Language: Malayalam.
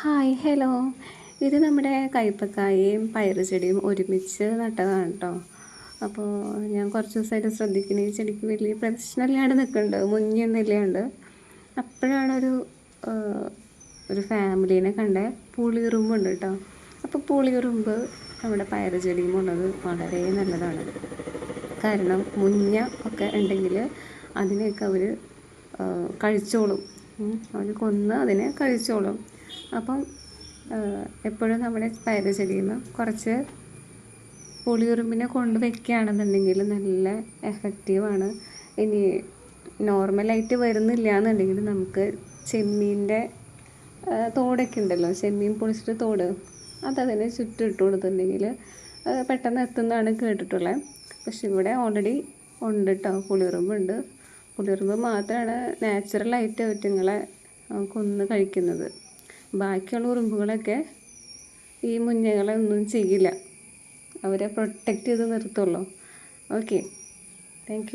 ഹായ് ഹലോ ഇത് നമ്മുടെ കയ്പക്കായയും പയറ് ചെടിയും ഒരുമിച്ച് നട്ടതാണ് കേട്ടോ അപ്പോൾ ഞാൻ കുറച്ച് ദിവസമായിട്ട് ശ്രദ്ധിക്കുന്ന ഈ ചെടിക്ക് വലിയ പ്രശ്നമില്ലാണ്ട് നിൽക്കുന്നുണ്ട്. മുങ്ങിയൊന്നുമില്ലാണ്ട് അപ്പോഴാണ് ഒരു ഒരു ഫാമിലീനെ കണ്ടേ. പുളിയുറുമ്പുണ്ട് കേട്ടോ അപ്പോൾ പുളിയുറുമ്പ് നമ്മുടെ പയറ് ചെടിയും ഉള്ളത് വളരെ നല്ലതാണ്. കാരണം മുഞ്ഞ ഒക്കെ ഉണ്ടെങ്കിൽ അതിനെയൊക്കെ അവർ കഴിച്ചോളും. അവർ കൊന്ന് അതിനെ കഴിച്ചോളും. അപ്പം എപ്പോഴും നമ്മുടെ പയറ് ചെടിയിൽ നിന്ന് കുറച്ച് പുളിയുറുമ്പിനെ കൊണ്ട് വെക്കുകയാണെന്നുണ്ടെങ്കിൽ നല്ല എഫക്റ്റീവാണ് ഇനി നോർമലായിട്ട് വരുന്നില്ല എന്നുണ്ടെങ്കിൽ നമുക്ക് ചെമ്മീന്റെ തോടൊക്കെ ഉണ്ടല്ലോ ചെമ്മീൻ പൊളിച്ചിട്ട് തോട് അതതിനെ ചുറ്റും ഇട്ട് കൊടുത്തിട്ടുണ്ടെങ്കിൽ പെട്ടെന്ന് എത്തുന്നതാണ് കേട്ടിട്ടുള്ളത് പക്ഷെ ഇവിടെ ഓൾറെഡി ഉണ്ട് കേട്ടോ പുളിയുറുമ്പുണ്ട്. പുളിയുറുമ്പ് മാത്രമാണ് നാച്ചുറലായിട്ട് അവറ്റുങ്ങളെ കൊന്ന് കഴിക്കുന്നത്. ബാക്കിയുള്ള ഉറുമ്പുകളൊക്കെ ഈ മുഞ്ഞകളെ ഒന്നും ചെയ്യില്ല. അവരെ പ്രൊട്ടക്റ്റ് ചെയ്ത് നിർത്തുള്ളൂ. Okay thank